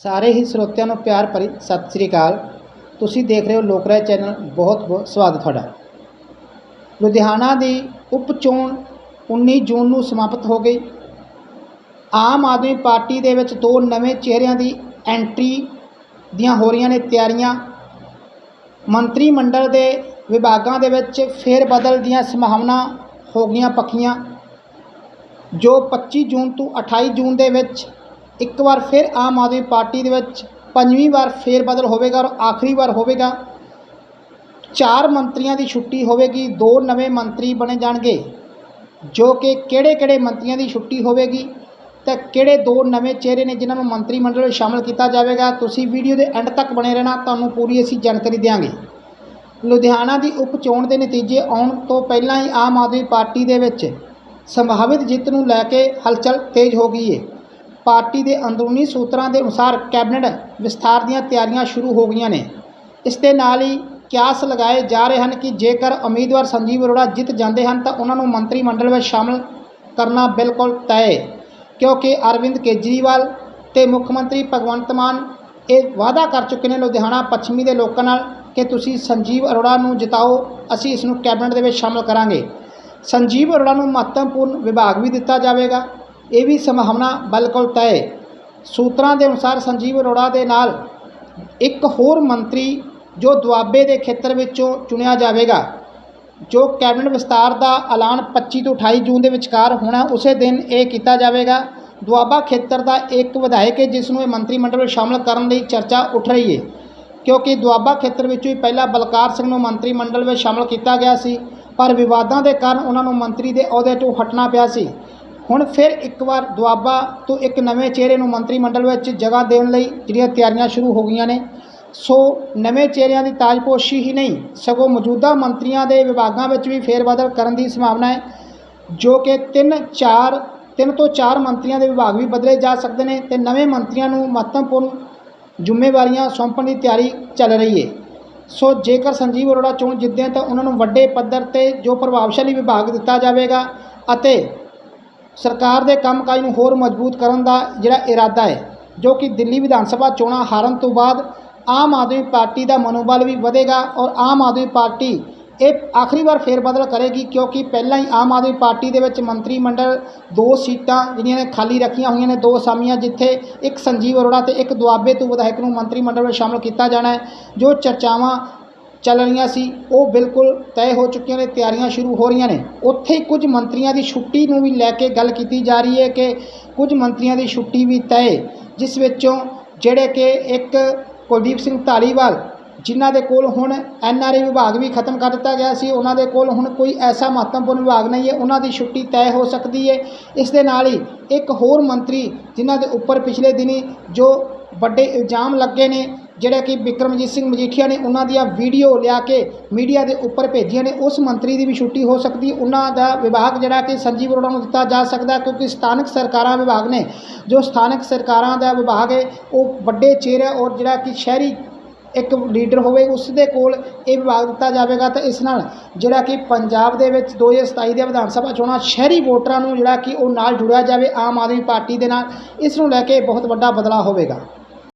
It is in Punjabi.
ਸਾਰੇ ਹੀ ਸਰੋਤਿਆਂ ਨੂੰ ਪਿਆਰ ਭਰੀ ਸਤਿ ਸ੍ਰੀ ਅਕਾਲ। ਤੁਸੀਂ ਦੇਖ ਰਹੇ ਹੋ ਲੋਕਰਾਏ ਚੈਨਲ। ਬਹੁਤ ਬਹੁਤ ਸਵਾਗਤ ਤੁਹਾਡਾ। ਲੁਧਿਆਣਾ ਦੀ ਉਪ ਚੋਣ 19 ਜੂਨ ਨੂੰ ਸਮਾਪਤ ਹੋ ਗਈ। ਆਮ ਆਦਮੀ ਪਾਰਟੀ ਦੇ ਵਿੱਚ ਦੋ ਨਵੇਂ ਚਿਹਰਿਆਂ ਦੀ ਐਂਟਰੀ ਦੀਆਂ ਹੋ ਰਹੀਆਂ ਨੇ ਤਿਆਰੀਆਂ। ਮੰਤਰੀ ਮੰਡਲ ਦੇ ਵਿਭਾਗਾਂ ਦੇ ਵਿੱਚ ਫੇਰ ਬਦਲ ਦੀਆਂ ਸੰਭਾਵਨਾ ਹੋ ਗਈਆਂ ਪੱਕੀਆਂ। ਜੋ 25 ਜੂਨ ਤੋਂ 28 ਜੂਨ ਦੇ ਵਿੱਚ ਇੱਕ ਵਾਰ ਫਿਰ ਆਮ ਆਦਮੀ ਪਾਰਟੀ ਦੇ ਵਿੱਚ ਪੰਜਵੀਂ ਵਾਰ ਫੇਰ ਬਦਲ ਹੋਵੇਗਾ ਔਰ ਆਖਰੀ ਵਾਰ ਹੋਵੇਗਾ। ਚਾਰ ਮੰਤਰੀਆਂ ਦੀ ਛੁੱਟੀ ਹੋਵੇਗੀ, ਦੋ ਨਵੇਂ ਮੰਤਰੀ ਬਣੇ ਜਾਣਗੇ। ਜੋ ਕਿ ਕਿਹੜੇ ਕਿਹੜੇ ਮੰਤਰੀਆਂ ਦੀ ਛੁੱਟੀ ਹੋਵੇਗੀ ਤੇ ਕਿਹੜੇ ਦੋ ਨਵੇਂ ਚਿਹਰੇ ਨੇ ਜਿਨ੍ਹਾਂ ਨੂੰ ਮੰਤਰੀ ਮੰਡਲ ਵਿੱਚ ਸ਼ਾਮਲ ਕੀਤਾ ਜਾਵੇਗਾ, ਤੁਸੀਂ ਵੀਡੀਓ ਦੇ ਐਂਡ ਤੱਕ ਬਣੇ ਰਹਿਣਾ, ਤੁਹਾਨੂੰ ਪੂਰੀ ਅਸੀਂ ਜਾਣਕਾਰੀ ਦਿਆਂਗੇ। ਲੁਧਿਆਣਾ ਦੀ ਉਪ ਚੋਣ ਦੇ ਨਤੀਜੇ ਆਉਣ ਤੋਂ ਪਹਿਲਾਂ ਹੀ ਆਮ ਆਦਮੀ ਪਾਰਟੀ ਦੇ ਵਿੱਚ ਸੰਭਾਵਿਤ ਜਿੱਤ ਨੂੰ ਲੈ ਕੇ ਹਲਚਲ ਤੇਜ਼ ਹੋ ਗਈ ਹੈ ਪਾਰਟੀ ਦੇ ਅੰਦਰੂਨੀ ਸੂਤਰਾਂ ਦੇ ਅਨੁਸਾਰ ਕੈਬਨਿਟ ਵਿਸਥਾਰ ਦੀਆਂ ਤਿਆਰੀਆਂ ਸ਼ੁਰੂ ਹੋ ਗਈਆਂ ਨੇ। ਇਸ ਦੇ ਨਾਲ ਹੀ ਕਿਆਸ ਲਗਾਏ ਜਾ ਰਹੇ ਹਨ ਕਿ ਜੇਕਰ ਉਮੀਦਵਾਰ ਸੰਜੀਵ ਅਰੋੜਾ ਜਿੱਤ ਜਾਂਦੇ ਹਨ ਤਾਂ ਉਹਨਾਂ ਨੂੰ ਮੰਤਰੀ ਮੰਡਲ ਵਿੱਚ ਸ਼ਾਮਲ ਕਰਨਾ ਬਿਲਕੁਲ ਤੈਅ ਹੈ। ਕਿਉਂਕਿ ਅਰਵਿੰਦ ਕੇਜਰੀਵਾਲ ਤੇ ਮੁੱਖ ਮੰਤਰੀ ਭਗਵੰਤ ਮਾਨ ਇਹ ਵਾਅਦਾ ਕਰ ਚੁੱਕੇ ਨੇ ਲੁਧਿਆਣਾ ਪੱਛਮੀ ਦੇ ਲੋਕਾਂ ਨਾਲ ਕਿ ਤੁਸੀਂ ਸੰਜੀਵ ਅਰੋੜਾ ਨੂੰ ਜਿਤਾਓ, ਅਸੀਂ ਇਸ ਨੂੰ ਕੈਬਨਿਟ ਦੇ ਵਿੱਚ ਸ਼ਾਮਲ ਕਰਾਂਗੇ। ਸੰਜੀਵ ਅਰੋੜਾ ਨੂੰ ਮਹੱਤਵਪੂਰਨ ਵਿਭਾਗ ਵੀ ਦਿੱਤਾ ਜਾਵੇਗਾ। ਇਹ ਵੀ ਸੰਭਾਵਨਾ ਬਿਲਕੁਲ ਤੈਅ ਸੂਤਰਾਂ ਦੇ ਅਨੁਸਾਰ ਸੰਜੀਵ ਅਰੋੜਾ ਦੇ ਨਾਲ ਇੱਕ ਹੋਰ ਮੰਤਰੀ ਜੋ ਦੁਆਬੇ ਦੇ ਖੇਤਰ ਵਿੱਚੋਂ ਚੁਣਿਆ ਜਾਵੇਗਾ, ਜੋ ਕੈਬਨਿਟ ਵਿਸਤਾਰ ਦਾ ਐਲਾਨ 25 ਤੋਂ 28 ਜੂਨ ਦੇ ਵਿਚਕਾਰ ਹੋਣਾ, ਉਸੇ ਦਿਨ ਇਹ ਕੀਤਾ ਜਾਵੇਗਾ। ਦੁਆਬਾ ਖੇਤਰ ਦਾ ਇੱਕ ਵਿਧਾਇਕ ਹੈ, ਜਿਸ ਨੂੰ ਇਹ ਮੰਤਰੀ ਮੰਡਲ ਵਿੱਚ ਸ਼ਾਮਲ ਕਰਨ ਲਈ ਚਰਚਾ ਉੱਠ ਰਹੀ ਹੈ। ਕਿਉਂਕਿ ਦੁਆਬਾ ਖੇਤਰ ਵਿੱਚੋਂ ਹੀ ਪਹਿਲਾਂ ਬਲਕਾਰ ਸਿੰਘ ਨੂੰ ਮੰਤਰੀ ਮੰਡਲ ਵਿੱਚ ਸ਼ਾਮਲ ਕੀਤਾ ਗਿਆ ਸੀ, ਪਰ ਵਿਵਾਦਾਂ ਦੇ ਕਾਰਨ ਉਹਨਾਂ ਨੂੰ ਮੰਤਰੀ ਦੇ ਅਹੁਦੇ ਤੋਂ ਹਟਣਾ ਪਿਆ ਸੀ। ਹੁਣ ਫਿਰ ਇੱਕ ਵਾਰ ਦੁਆਬਾ ਤੋਂ ਇੱਕ ਨਵੇਂ ਚਿਹਰੇ ਨੂੰ ਮੰਤਰੀ ਮੰਡਲ ਵਿੱਚ ਜਗ੍ਹਾ ਦੇਣ ਲਈ ਜਿਹੜੀਆਂ ਤਿਆਰੀਆਂ ਸ਼ੁਰੂ ਹੋ ਗਈਆਂ ਨੇ। ਸੋ ਨਵੇਂ ਚਿਹਰਿਆਂ ਦੀ ਤਾਜਪੋਸ਼ੀ ਹੀ ਨਹੀਂ, ਸਗੋਂ ਮੌਜੂਦਾ ਮੰਤਰੀਆਂ ਦੇ ਵਿਭਾਗਾਂ ਵਿੱਚ ਵੀ ਫੇਰਬਦਲ ਕਰਨ ਦੀ ਸੰਭਾਵਨਾ ਹੈ, ਜੋ ਕਿ ਤਿੰਨ ਚਾਰ, ਤਿੰਨ ਤੋਂ ਚਾਰ ਮੰਤਰੀਆਂ ਦੇ ਵਿਭਾਗ ਵੀ ਬਦਲੇ ਜਾ ਸਕਦੇ ਨੇ ਤੇ ਨਵੇਂ ਮੰਤਰੀਆਂ ਨੂੰ ਮਹੱਤਵਪੂਰਨ ਜ਼ਿੰਮੇਵਾਰੀਆਂ ਸੌਂਪਣ ਦੀ ਤਿਆਰੀ ਚੱਲ ਰਹੀ ਹੈ ਸੋ ਜੇਕਰ ਸੰਜੀਵ ਅਰੋੜਾ ਚੋਣ ਜਿੱਤਦੇ ਤਾਂ ਉਹਨਾਂ ਨੂੰ ਵੱਡੇ ਪੱਧਰ ਤੇ ਜੋ ਪ੍ਰਭਾਵਸ਼ਾਲੀ ਵਿਭਾਗ ਦਿੱਤਾ ਜਾਵੇਗਾ ਅਤੇ ਸਰਕਾਰ ਦੇ ਕੰਮਕਾਜ ਨੂੰ ਹੋਰ ਮਜ਼ਬੂਤ ਕਰਨ ਦਾ ਜਿਹੜਾ ਇਰਾਦਾ ਹੈ, ਜੋ ਕਿ ਦਿੱਲੀ ਵਿਧਾਨ ਸਭਾ ਚੋਣਾਂ ਹਾਰਨ ਤੋਂ ਬਾਅਦ ਆਮ ਆਦਮੀ ਪਾਰਟੀ ਦਾ ਮਨੋਬਲ ਵੀ ਵਧੇਗਾ ਔਰ ਆਮ ਆਦਮੀ ਪਾਰਟੀ ਇਹ ਆਖਰੀ ਵਾਰ ਫੇਰ ਬਦਲ ਕਰੇਗੀ ਕਿਉਂਕਿ ਪਹਿਲਾਂ ਹੀ ਆਮ ਆਦਮੀ ਪਾਰਟੀ ਦੇ ਵਿੱਚ ਮੰਤਰੀ ਮੰਡਲ ਦੋ ਸੀਟਾਂ ਜਿਹੜੀਆਂ ਨੇ ਖਾਲੀ ਰੱਖੀਆਂ ਹੋਈਆਂ ਨੇ, ਦੋ ਅਸਾਮੀਆਂ ਜਿੱਥੇ ਇੱਕ ਸੰਜੀਵ ਅਰੋੜਾ ਤੇ ਇੱਕ ਦੁਆਬੇ ਤੋਂ ਵਿਧਾਇਕ ਨੂੰ ਮੰਤਰੀ ਮੰਡਲ ਵਿੱਚ ਸ਼ਾਮਲ ਕੀਤਾ ਜਾਣਾ ਹੈ, ਜੋ ਚਰਚਾਵਾਂ ਚੱਲ ਰਹੀਆਂ ਸੀ, ਉਹ ਬਿਲਕੁਲ ਤੈਅ ਹੋ ਚੁੱਕੀਆਂ ਨੇ, ਤਿਆਰੀਆਂ ਸ਼ੁਰੂ ਹੋ ਰਹੀਆਂ ਨੇ। ਉੱਥੇ ਹੀ ਕੁਝ ਮੰਤਰੀਆਂ ਦੀ ਛੁੱਟੀ ਨੂੰ ਵੀ ਲੈ ਕੇ ਗੱਲ ਕੀਤੀ ਜਾ ਰਹੀ ਹੈ ਕਿ ਕੁਝ ਮੰਤਰੀਆਂ ਦੀ ਛੁੱਟੀ ਵੀ ਤੈਅ, ਜਿਸ ਵਿੱਚੋਂ ਜਿਹੜੇ ਕਿ ਇੱਕ ਕੁਲਦੀਪ ਸਿੰਘ ਧਾਲੀਵਾਲ, ਜਿਨ੍ਹਾਂ ਦੇ ਕੋਲ ਹੁਣ ਐਨ ਆਰ ਆਈ ਵਿਭਾਗ ਵੀ ਖਤਮ ਕਰ ਦਿੱਤਾ ਗਿਆ ਸੀ, ਉਹਨਾਂ ਦੇ ਕੋਲ ਹੁਣ ਕੋਈ ਐਸਾ ਮਹੱਤਵਪੂਰਨ ਵਿਭਾਗ ਨਹੀਂ ਹੈ, ਉਹਨਾਂ ਦੀ ਛੁੱਟੀ ਤੈਅ ਹੋ ਸਕਦੀ ਹੈ। ਇਸ ਦੇ ਨਾਲ ਹੀ ਇੱਕ ਹੋਰ ਮੰਤਰੀ ਜਿਨ੍ਹਾਂ ਦੇ ਉੱਪਰ ਪਿਛਲੇ ਦਿਨੀ ਜੋ ਵੱਡੇ ਇਲਜ਼ਾਮ ਲੱਗੇ ਨੇ ਜਿਹੜਾ ਕਿ ਬਿਕਰਮਜੀਤ ਸਿੰਘ ਮਜੀਠੀਆ ਨੇ ਉਹਨਾਂ ਦੀਆਂ ਵੀਡੀਓ ਲਿਆ ਕੇ ਮੀਡੀਆ ਦੇ ਉੱਪਰ ਭੇਜੀਆਂ ਨੇ, ਉਸ ਮੰਤਰੀ ਦੀ ਵੀ ਛੁੱਟੀ ਹੋ ਸਕਦੀ, ਉਹਨਾਂ ਦਾ ਵਿਭਾਗ ਜਿਹੜਾ ਕਿ ਸੰਜੀਵ ਅਰੋੜਾ ਨੂੰ ਦਿੱਤਾ ਜਾ ਸਕਦਾ ਕਿਉਂਕਿ ਸਥਾਨਕ ਸਰਕਾਰਾਂ ਵਿਭਾਗ ਨੇ, ਜੋ ਸਥਾਨਕ ਸਰਕਾਰਾਂ ਦਾ ਵਿਭਾਗ ਹੈ, ਉਹ ਵੱਡੇ ਚਿਹਰੇ ਔਰ ਜਿਹੜਾ ਕਿ ਸ਼ਹਿਰੀ ਇੱਕ ਲੀਡਰ ਹੋਵੇ ਉਸ ਦੇ ਕੋਲ ਇਹ ਵਿਭਾਗ ਦਿੱਤਾ ਜਾਵੇਗਾ ਤਾਂ ਇਸ ਨਾਲ ਜਿਹੜਾ ਕਿ ਪੰਜਾਬ ਦੇ ਵਿੱਚ 2027 ਦੇ ਵਿਧਾਨ ਸਭਾ ਚੋਣਾਂ ਸ਼ਹਿਰੀ ਵੋਟਰਾਂ ਨੂੰ ਜਿਹੜਾ ਕਿ ਉਹ ਨਾਲ ਜੁੜਿਆ ਜਾਵੇ ਆਮ ਆਦਮੀ ਪਾਰਟੀ ਦੇ ਨਾਲ, ਇਸ ਨੂੰ ਲੈ ਕੇ ਬਹੁਤ ਵੱਡਾ ਬਦਲਾਅ ਹੋਵੇਗਾ।